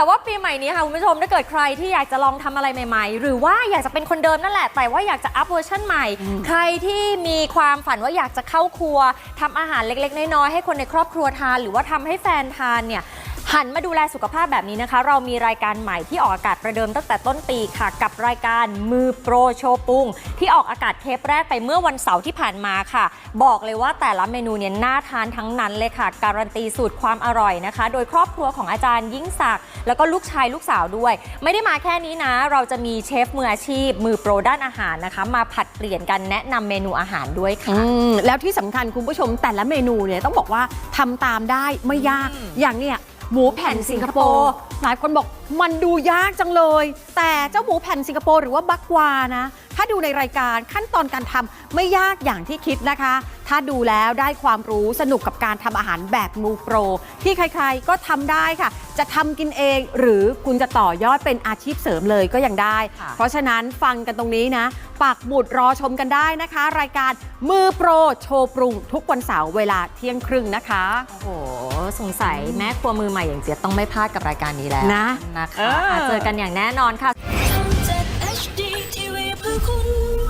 แต่ว่าปีใหม่นี้ค่ะคุณผู้ชมถ้าเกิดใครที่อยากจะลองทำอะไรใหม่ๆ หรือว่าอยากจะเป็นคนเดิมนั่นแหละ แต่ว่าอยากจะอัพเวอร์ชันใหม่ ใครที่มีความฝันว่าอยากจะเข้าครัวทำอาหารเล็กๆ น้อยๆให้คนในครอบครัวทาน หรือว่าทำให้แฟนทานเนี่ย หันมาดูแลสุขภาพแบบนี้นะคะ เรามีรายการใหม่ที่ออกอากาศประเดิมตั้งแต่ต้นปีค่ะ กับรายการมือโปรโชว์ปรุงที่ออกอากาศเทปแรกไปเมื่อวันเสาร์ที่ผ่านมาค่ะ บอกเลยว่าแต่ละเมนูเนี่ยน่าทานทั้งนั้นเลยค่ะ การันตีสูตรความอร่อยนะคะ โดยครอบครัวของอาจารย์ยิ่งศักดิ์แล้วก็ลูกชายลูกสาวด้วย ไม่ได้มาแค่นี้นะ เราจะมีเชฟมืออาชีพ มือโปรด้านอาหารนะคะ มาผัดเปลี่ยนกันแนะนำเมนูอาหารด้วยค่ะอืมแล้วที่สำคัญคุณผู้ชมแต่ละเมนูเนี่ยต้องบอกว่าทำตามได้ไม่ยากอืมอย่างเนี่ย หมูแผ่นสิงคโปร์หลายคนบอกมันดูยากจังเลย แต่เจ้าหมูแผ่นสิงคโปร์หรือว่าบักวานะ ถ้าดูในรายการขั้นตอนการทำไม่ยากอย่างที่คิดนะคะ ถ้าดูแล้วได้ความรู้สนุกกับการทำอาหารแบบมูโปร ที่ใครๆก็ทำได้ค่ะ จะทำกินเองหรือคุณจะต่อยอดเป็นอาชีพเสริมเลยก็ยังได้ค่ะเพราะฉะนั้นฟังกันตรงนี้นะปักหมุดรอชมกันได้นะคะ รายการมือโปรโชว์ปรุงทุกวันเสาร์เวลาเที่ยงครึ่งนะคะ โอ้โห สงสัยแม่ครัวมือใหม่อย่างเจี๊ยบต้องไม่พลาดกับรายการนี้แล้วนะนะคะเอออะเจอกันอย่างแน่นอนค่ะทำจาก HD TV เพื่อคุณ